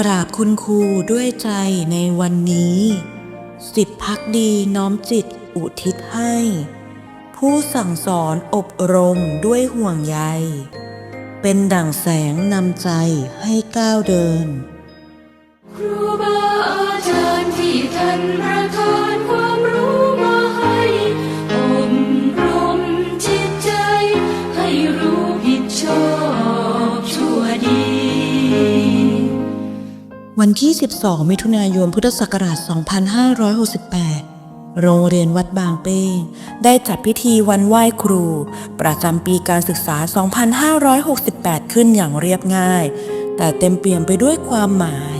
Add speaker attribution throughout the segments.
Speaker 1: กราบคุณครูด้วยใจในวันนี้ สิทธิพักดีน้อมจิตอุทิศให้ ผู้สั่งสอนอบรมด้วยห่วงใย เป็นดั่งแสงนำใจให้ก้าวเดิน
Speaker 2: ครูบาอาจารย์ที่ท่านปร วั
Speaker 1: นที่ 12 มิถุนายน พุทธศักราช 2568 โรงเรียนวัดบางเป้ง ได้จัดพิธีวันไหว้ครู ประจำปีการศึกษา 2568 ขึ้นอย่างเรียบง่าย แต่เต็มเปี่ยมไปด้วยความหมาย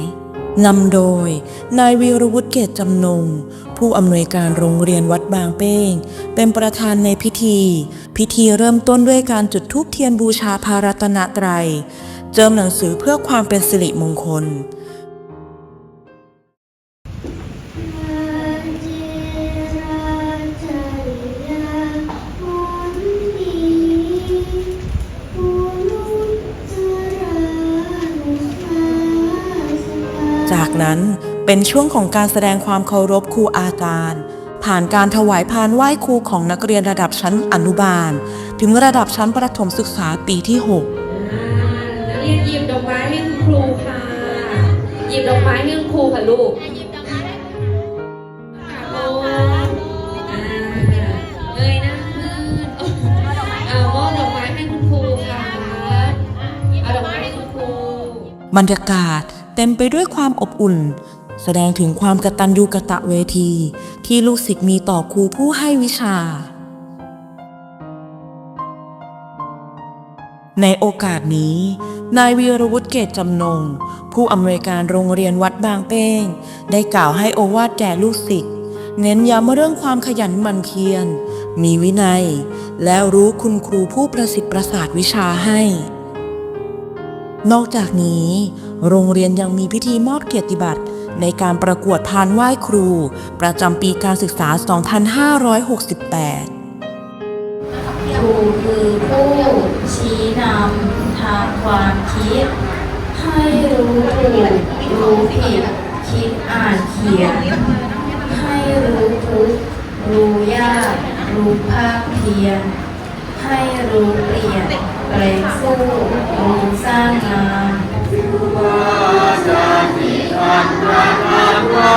Speaker 1: นำโดย นายวีรวุฒิเกตจำนง ผู้อำนวยการโรงเรียนวัดบางเป้ง เป็นประธานในพิธี พิธีเริ่มต้นด้วยการจุดธูปเทียนบูชาพารัตนตรัย เจิมหนังสือเพื่อความเป็นสิริมงคล จากนั้นเป็นช่วงของการแสดงความเคารพครูอาจารย์ ผ่านการถวายพานไหว้ครูของนักเรียนระดับชั้นอนุบาล ถึงระดับชั้นประถมศึกษาปีที่6
Speaker 3: นักเรียนหยิบดอกไม้ให้คุณครูค่ะ หยิบดอกไม้ให้คุณครูค่ะลูกค่ะโอ้อ่าเงยหน้าขึ้นเอามอบดอกไม้ให้คุณครูค่ะเอาดอกไม้ให้คุณครู
Speaker 1: บรรยากาศ เต็มไปด้วยความอบอุ่น แสดงถึงความกตัญญูกะตะเวที ที่ลูกศิษย์มีต่อครูผู้ให้วิชา ในโอกาสนี้ นายวีรวุฒิเกตจำนง ผู้อำนวยการโรงเรียนวัดบางเป้ง ได้กล่าวให้โอวาทแก่ลูกศิษย์เน้นย้ำเรื่องความขยันหมั่นเพียร มีวินัย แล้วรู้คุณครูผู้ประสิทธิ์ประสาทวิชาให้ นอกจากนี้ โรงเรียนยังมีพิธีมอบเกียรติบัตร ในการประกวดพานไหว้ครู ประจำปีการศึกษา 2568
Speaker 4: ครูคือผู้ชี้นำทางความคิด ให้รู้ถูกรู้ผิด คิดอ่านเขียน ให้รู้ทุกรู้ยากรู้ภาคเพียรให้รู้เปลี่ยนแปลงสู้รู้สร้าง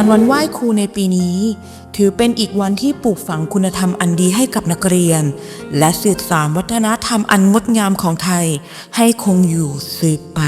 Speaker 4: า
Speaker 1: รวันไหว้ครูในปีนี้ ถือเป็นอีกวันที่ปลูกฝังคุณธรรมอันดีให้กับนักเรียน และสืบสานวัฒนธรรมอันงดงามของไทยให้คงอยู่สืบไป